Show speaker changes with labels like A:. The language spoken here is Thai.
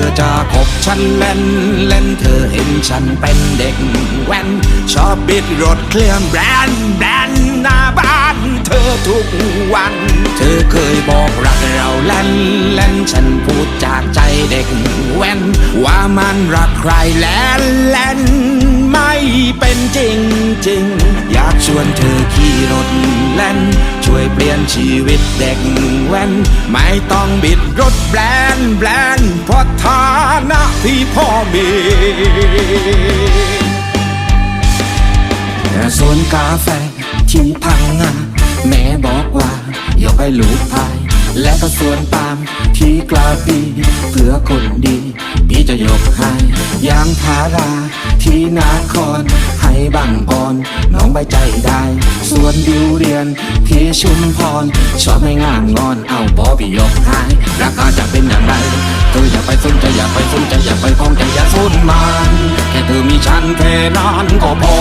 A: อจะคบฉันเล่น เล่นเธอเห็นฉันเป็นเด็กแว้น ชอบบิดรถเครื่องแบรนด์แบรนด์หน้าบ้านเธอทุกวัน เธอเคยบอกรักเราเล่นเล่นฉันพูดจากใจเด็กแว้น ว่ามันรักใครแล่นเล่นไม่เป็นจริงจริงอยากชวนเธอขี่รถเล่น เปลี่ยนชีวิตเด็กแว้นไม่ต้องบิดรถแบรนด์แบรนด์เพราะฐานะที่พ่อมีแต่สวนกาแฟที่พังงาแม่บอกว่ายกให้ลูกพาย และก็สวนปาล์มที่กลาปีเพื่อคนดี พี่จะยกให้ยางพารา ที่นาคอนให้บังบอน น้องใบใจได้ ส่วนดิวเรียนที่ชุมพร ชอบไม่งามงอน เอาบอพี่ยกให้ราคาจะเป็นอย่างไรเธออย่าไปสนใจอย่าไปสนใจอย่าไปคล้องใจอย่าสนมัน แค่เธอมีฉันแค่นั้นก็พอ